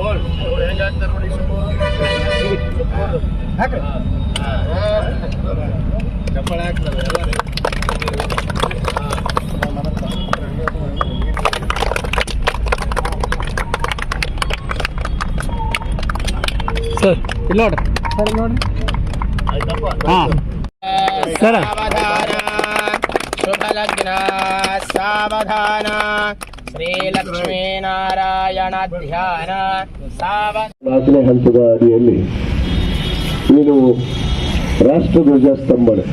ಅವ್ರು ಹೆಂಗೆ ಹಾಕ್ತಾರೆ ನೋಡಿ ಹಾಕ್ರಿ. ಚಪ್ಪಳ ಹಾಕ್ತಾರೆ ಸರ್ ನೋಡಿ ನೋಡ್ರಿ. ಸರ್ ನೋಡ್ರಿ. ಹಾಂ. ಸರ. ಸಾವಧಾನ. ಶುಭ ಲಗ್ನ ಸಾವಧಾನ ಶ್ರೀಲಕ್ಷ್ಮೀ ನಾರಾಯಣ ಧ್ಯಾನ ಸಾವಧಾನ ನಾಲ್ಕನೇ ಹಂತದ ಅಡಿಯಲ್ಲಿ ಏನು ರಾಷ್ಟ್ರಧ್ವಜ ಸ್ತಂಭನೆ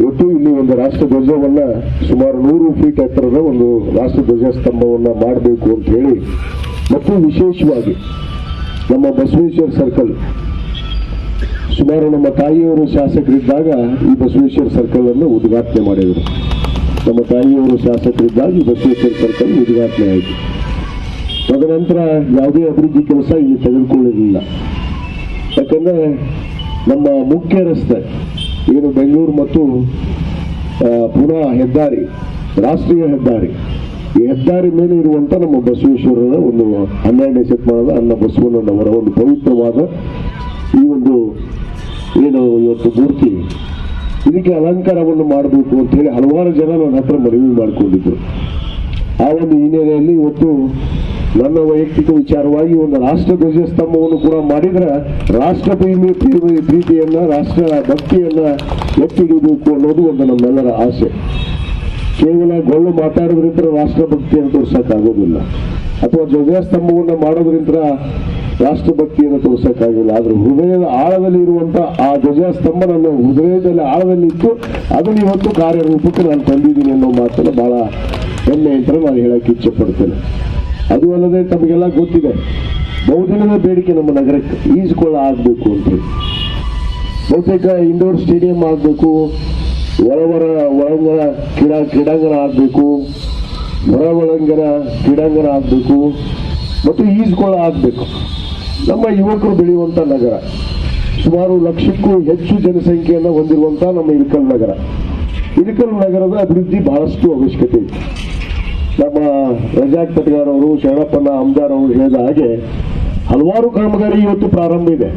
ಇವತ್ತು ಇಲ್ಲಿ ಒಂದು ರಾಷ್ಟ್ರ ಧ್ವಜವನ್ನ ಸುಮಾರು ನೂರು ಫೀಟ್ ಎತ್ತರದ ಒಂದು ರಾಷ್ಟ್ರ ಧ್ವಜ ಸ್ತಂಭವನ್ನ ಮಾಡಬೇಕು ಅಂತ ಹೇಳಿ, ಮತ್ತು ವಿಶೇಷವಾಗಿ ನಮ್ಮ ಬಸವೇಶ್ವರ ಸರ್ಕಲ್ ಸುಮಾರು ನಮ್ಮ ತಾಯಿಯವರು ಶಾಸಕರಿದ್ದಾಗ ಈ ಬಸವೇಶ್ವರ ಸರ್ಕಲ್ ಅನ್ನು ಉದ್ಘಾಟನೆ ಮಾಡಿದರು. ನಮ್ಮ ತಾಯಿಯವರು ಶಾಸಕರಿದ್ದಾಗಿ ಬಸವೇಶ್ವರ ಸರ್ಕಲ್ ಉದ್ಘಾಟನೆ ಆಯಿತು. ತದನಂತರ ಯಾವುದೇ ಅಭಿವೃದ್ಧಿ ಕೆಲಸ ಇಲ್ಲಿ ತೆಗೆದುಕೊಳ್ಳಲಿಲ್ಲ. ಯಾಕಂದ್ರೆ ನಮ್ಮ ಮುಖ್ಯ ರಸ್ತೆ, ಏನು ಬೆಂಗಳೂರು ಮತ್ತು ಪುನಃ ಹೆದ್ದಾರಿ, ರಾಷ್ಟ್ರೀಯ ಹೆದ್ದಾರಿ, ಈ ಹೆದ್ದಾರಿ ಮೇಲೆ ಇರುವಂತ ನಮ್ಮ ಬಸವೇಶ್ವರರ ಒಂದು ಹನ್ನೆರಡನೇ ಶತಮಾನದ ಅನ್ನ ಬಸವಣ್ಣನವರ ಒಂದು ಪವಿತ್ರವಾದ ಈ ಒಂದು, ಏನು ಇವತ್ತು ಮೂರ್ತಿ. ಇದಕ್ಕೆ ಅಲಂಕಾರವನ್ನು ಮಾಡಬೇಕು ಅಂತ ಹೇಳಿ ಹಲವಾರು ಜನ ನನ್ನ ಹತ್ರ ಮನವಿ ಮಾಡಿಕೊಂಡಿದ್ರು. ಆ ಒಂದು ಹಿನ್ನೆಲೆಯಲ್ಲಿ ಇವತ್ತು ನನ್ನ ವೈಯಕ್ತಿಕ ವಿಚಾರವಾಗಿ ಒಂದು ರಾಷ್ಟ್ರ ಧ್ವಜ ಸ್ತಂಭವನ್ನು ಕೂಡ ಮಾಡಿದ್ರೆ ರಾಷ್ಟ್ರ ಪ್ರೇಮಿ ಪ್ರೇಮಿ ಪ್ರೀತಿಯನ್ನ, ರಾಷ್ಟ್ರ ಭಕ್ತಿಯನ್ನ ಎತ್ತಿ ಹಿಡಿಬೇಕು ಅನ್ನೋದು ಒಂದು ನಮ್ಮೆಲ್ಲರ ಆಸೆ. ಕೇವಲ ಗೊಳ್ಳು ಮಾತಾಡೋದ್ರಿಂದ ರಾಷ್ಟ್ರ ಭಕ್ತಿಯನ್ನು ತೋರ್ಸಕ್ಕಾಗೋದಿಲ್ಲ ಅಥವಾ ಧ್ವಜಸ್ತಂಭವನ್ನು ಮಾಡೋದ್ರಿಂದ ರಾಷ್ಟ್ರಭಕ್ತಿಯನ್ನು ತೋರಿಸೋಕ್ಕಾಗಿಲ್ಲ. ಆದ್ರೆ ಹೃದಯದ ಆಳದಲ್ಲಿ ಇರುವಂತ ಆ ಧ್ವಜಸ್ತಂಭ ನನ್ನ ಹೃದಯದಲ್ಲಿ ಆಳದಲ್ಲಿ ಇತ್ತು ಅದನ್ನ ಇವತ್ತು ಕಾರ್ಯರೂಪಕ್ಕೆ ನಾನು ತಂದಿದ್ದೀನಿ ಅನ್ನೋ ಮಾತನ್ನು ಬಹಳ ಹೆಮ್ಮೆ ಅಂತ ನಾನು ಹೇಳಕ್ಕೆ ಇಚ್ಛೆ ಪಡ್ತೇನೆ ಅದು ಅಲ್ಲದೆ ತಮಗೆಲ್ಲ ಗೊತ್ತಿದೆ, ಬಹುದಿನದ ಬೇಡಿಕೆ ನಮ್ಮ ನಗರಕ್ಕೆ ಈಜುಕೊಳ್ಳ ಆಗ್ಬೇಕು ಅಂತ. ಬಹುತೇಕ ಇಂಡೋರ್ ಸ್ಟೇಡಿಯಂ ಆಗಬೇಕು ಒಳವರ ಒಳಂಗಣ ಕ್ರೀಡಾ ಕ್ರೀಡಾಂಗಣ ಆಗಬೇಕು, ಹೊರ ಒಳಂಗಣ ಕ್ರೀಡಾಂಗಣ ಆಗಬೇಕು, ಮತ್ತು ಈಜುಕೊಳ ಆಗಬೇಕು. ನಮ್ಮ ಯುವಕರು ಬೆಳೆಯುವಂಥ ನಗರ. ಸುಮಾರು ಲಕ್ಷಕ್ಕೂ ಹೆಚ್ಚು ಜನಸಂಖ್ಯೆಯನ್ನು ಹೊಂದಿರುವಂಥ ನಮ್ಮ ಇಳಕಲ್ ನಗರ. ಇಳಕಲ್ ನಗರದ ಅಭಿವೃದ್ಧಿ ಬಹಳಷ್ಟು ಅವಶ್ಯಕತೆ ಇತ್ತು ನಮ್ಮ ರಜಾಕ್ ಪಟ್ಗಾರ್ ಅವರು, ಶರಣಪ್ಪನ ಅಮ್ದಾರ್ ಅವರು ಹೇಳಿದ ಹಾಗೆ ಹಲವಾರು ಕಾಮಗಾರಿ ಇವತ್ತು ಪ್ರಾರಂಭ ಇದೆ.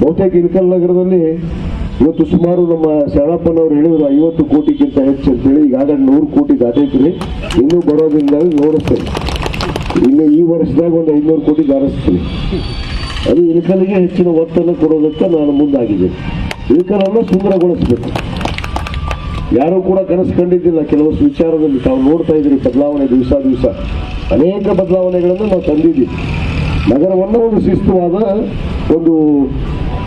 ಬಹುತೇಕ ಇಳಕಲ್ ನಗರದಲ್ಲಿ ಇವತ್ತು ಸುಮಾರು ನಮ್ಮ ಶರಣಪ್ಪನವರು ಹೇಳಿದ್ರು ಐವತ್ತು ಕೋಟಿಗಿಂತ ಹೆಚ್ಚು ಅಂತೇಳಿ ಈಗಾಗಲೇ ನೂರು ಕೋಟಿ ದಾಟೈತ್ರಿ ಇನ್ನೂ ಬರೋದ್ರಿಂದ ನೋಡಿಸ್ತೇನೆ ಇನ್ನು ಈ ವರ್ಷದಾಗ ಒಂದು ಐನೂರು ಕೋಟಿ ದಾರಿಸ್ತೀನಿ ಅದು ಇಳಕಲಿಗೆ ಹೆಚ್ಚಿನ ಒತ್ತನ್ನು ಕೊಡೋದಕ್ಕೆ ನಾನು ಮುಂದಾಗಿದ್ದೇನೆ. ಇಳಕಲನ್ನು ಸುಂದರಗೊಳಿಸಬೇಕು. ಯಾರೂ ಕೂಡ ಕನಸು ಕಂಡಿದ್ದಿಲ್ಲ ಕೆಲವಷ್ಟು ವಿಚಾರದಲ್ಲಿ ತಾವು ನೋಡ್ತಾ ಇದ್ರಿ ಬದಲಾವಣೆ ದಿವಸ ದಿವಸ. ಅನೇಕ ಬದಲಾವಣೆಗಳನ್ನು ನಾವು ತಂದಿದ್ದೀವಿ. ನಗರವನ್ನು ಒಂದು ಶಿಸ್ತುವಾದ ಒಂದು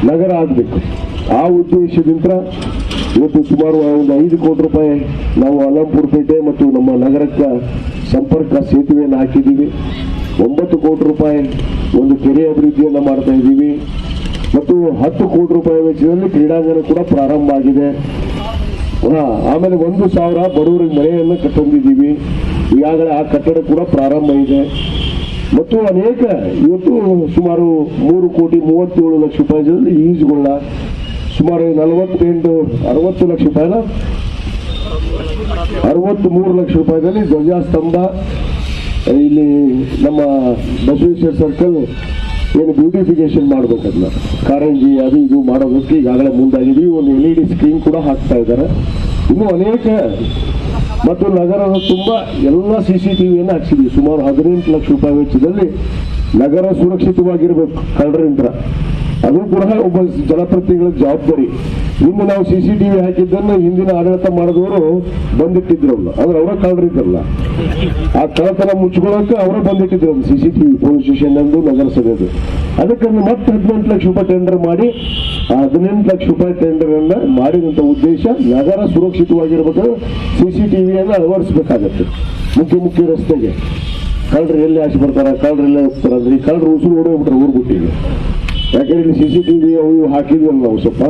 ನಗರ ಆಗಬೇಕು. ಆ ಉದ್ದೇಶದಿಂದ ಇವತ್ತು ಸುಮಾರು ಒಂದು ಐದು ಕೋಟಿ ರೂಪಾಯಿ ನಾವು ಅಲಂಪುರ್ ಪೇಟೆ ಮತ್ತು ನಮ್ಮ ನಗರಕ್ಕೆ ಸಂಪರ್ಕ ಸೇತುವೆಯನ್ನು ಹಾಕಿದ್ದೀವಿ. ಒಂಬತ್ತು ಕೋಟಿ ರೂಪಾಯಿ ಒಂದು ಕೆರೆ ಅಭಿವೃದ್ಧಿಯನ್ನು ಮಾಡ್ತಾ ಇದ್ದೀವಿ. ಮತ್ತು ಹತ್ತು ಕೋಟಿ ರೂಪಾಯಿ ವೆಚ್ಚದಲ್ಲಿ ಕ್ರೀಡಾಂಗಣ ಕೂಡ ಪ್ರಾರಂಭ ಆಗಿದೆ. ಆಮೇಲೆ ಒಂದು ಸಾವಿರ ಬಡವರಿಗೆ ಮನೆಯನ್ನು ಕಟ್ಟೊಂದಿದ್ದೀವಿ. ಈಗಾಗಲೇ ಆ ಕಟ್ಟಡ ಕೂಡ ಪ್ರಾರಂಭ ಇದೆ. ಮತ್ತು ಅನೇಕ, ಇವತ್ತು ಸುಮಾರು ಮೂರು ಕೋಟಿ ಮೂವತ್ತೇಳು ಲಕ್ಷ ರೂಪಾಯಿ ಈಜುಗೊಳ್ಳ ಸುಮಾರು ನಲವತ್ತೆಂಟು, ಅರವತ್ತು ಲಕ್ಷ ರೂಪಾಯಿನ ಅರವತ್ತು ಮೂರು ಲಕ್ಷ ರೂಪಾಯಿದಲ್ಲಿ ಧ್ವಜಸ್ತಂಭ ಇಲ್ಲಿ ನಮ್ಮ ಬಸವೇಶ್ವರ ಸರ್ಕಲ್ ಏನು ಬ್ಯೂಟಿಫಿಕೇಶನ್ ಮಾಡ್ಬೇಕದನ್ನ ಕಾರಂಜಿ ಅದು ಇದು ಮಾಡೋದಕ್ಕೆ ಈಗಾಗಲೇ ಮುಂದಾಗಿದ್ದೀವಿ ಒಂದು ಎಲ್ ಇ ಡಿ ಸ್ಕ್ರೀನ್ ಕೂಡ ಹಾಕ್ತಾ ಇದ್ದಾರೆ. ಇನ್ನೂ ಅನೇಕ ಮತ್ತು ನಗರದ ತುಂಬ ಎಲ್ಲ ಸಿ ಸಿ ಟಿ ವಿಯನ್ನು ಹಾಕ್ಸಿದ್ವಿ ಸುಮಾರು ಹದಿನೆಂಟು ಲಕ್ಷ ರೂಪಾಯಿ ವೆಚ್ಚದಲ್ಲಿ ನಗರ ಸುರಕ್ಷಿತವಾಗಿರ್ಬೇಕು ಕಳ್ಳರಿಂದ ಅದು ಕೂಡ ಒಬ್ಬ ಜನಪ್ರತಿನಿಧಿಗಳ ಜವಾಬ್ದಾರಿ. ಇನ್ನು ನಾವು ಸಿ ಸಿ ಟಿವಿ ಹಾಕಿದ್ದನ್ನು ಹಿಂದಿನ ಆಡಳಿತ ಮಾಡಿದವರು ಬಂದಿಟ್ಟಿದ್ರು. ಅಂದ್ರೆ ಅವರ ಕಳ್ಳರಿದ್ರಲ್ಲ ಆ ಕಳತನ ಮುಚ್ಕೊಳ್ಳೋಕೆ ಅವರೇ ಬಂದಿಟ್ಟಿದ್ರು C C TV police station ಅಂದು ನಗರಸಭೆದು. ಅದಕ್ಕೆ ಮತ್ತೆ ಹದಿನೆಂಟು ಲಕ್ಷ ರೂಪಾಯಿ ಟೆಂಡರ್ ಮಾಡಿ, ಆ ಹದಿನೆಂಟು ಲಕ್ಷ ರೂಪಾಯಿ ಟೆಂಡರ್ ಅನ್ನ ಮಾಡಿದಂತ ಉದ್ದೇಶ ನಗರ ಸುರಕ್ಷಿತವಾಗಿರ್ಬೇಕು ಸಿ ಸಿ ಟಿ ವಿಯನ್ನು ಅಳವಡಿಸಬೇಕಾಗತ್ತೆ. ಮುಖ್ಯ ಮುಖ್ಯ ರಸ್ತೆಗೆ. ಕಳ್ಳರು ಎಲ್ಲಿ ಆಸೆ ಬರ್ತಾರ, ಕಳ್ಳರು ಎಲ್ಲೇ ಹೋಗ್ತಾರ ಅಂದ್ರೆ ಕಳ್ಳರು ಉಸಿರು ಓಡೋಗ್ಬಿಟ್ರೆ ಊರು ಬಿಟ್ಟಿಲ್ಲ ಯಾಕಂದ್ರೆ ಇಲ್ಲಿ ಸಿ ಸಿ ಟಿವಿ ಅವು ಹಾಕಿದ್ವಲ್ಲ ನಾವು ಸ್ವಲ್ಪ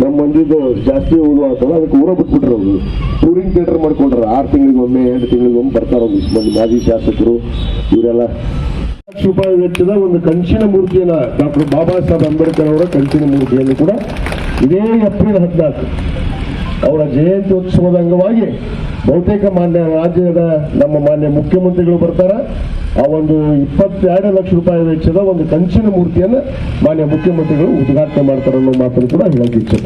ನಮ್ಮ ಮಂದಿದ್ದು ಜಾಸ್ತಿ ಓದು ಅಂತಂದ್ರೆ ಅದಕ್ಕೆ ಊರ ಬಿಟ್ಬಿಟ್ರು ಅವರು. ಟೂರಿಂಗ್ ಥಿಯೇಟರ್ ಮಾಡ್ಕೊಂಡ್ರೆ. ಆರು ತಿಂಗಳಿಗೊಮ್ಮೆ, ಎರಡು ತಿಂಗಳಿಗೊಮ್ಮೆ ಬರ್ತಾರ ಒಂದಿಷ್ಟು ಮಂದಿ ಮಾಜಿ ಶಾಸಕರು, ಇವರೆಲ್ಲ. ಲಕ್ಷ ರೂಪಾಯಿ ವೆಚ್ಚದ ಒಂದು ಕಂಚಿನ ಮೂರ್ತಿಯನ್ನ ಡಾಕ್ಟರ್ ಬಾಬಾ ಸಾಹೇಬ್ ಅಂಬೇಡ್ಕರ್ ಅವರ ಕಂಚಿನ ಮೂರ್ತಿಯನ್ನು ಕೂಡ ಇದೇ ಏಪ್ರಿಲ್ ಹದಿನಾಲ್ಕು ಅವರ ಜಯಂತ್ಯೋತ್ಸವದ ಅಂಗವಾಗಿ ಬಹುತೇಕ ಮಾನ್ಯ ರಾಜ್ಯದ ನಮ್ಮ ಮಾನ್ಯ ಮುಖ್ಯಮಂತ್ರಿಗಳು ಬರ್ತಾರ. ಆ ಒಂದು ಇಪ್ಪತ್ತೆರಡು ಲಕ್ಷ ರೂಪಾಯಿ ವೆಚ್ಚದ ಒಂದು ಕಂಚಿನ ಮೂರ್ತಿಯನ್ನು ಮಾನ್ಯ ಮುಖ್ಯಮಂತ್ರಿಗಳು ಉದ್ಘಾಟನೆ ಮಾಡ್ತಾರೆ ಅನ್ನೋ ಮಾತನ್ನು ಕೂಡ ಹೇಳಕ್ಕೆ ಇಚ್ಛೆ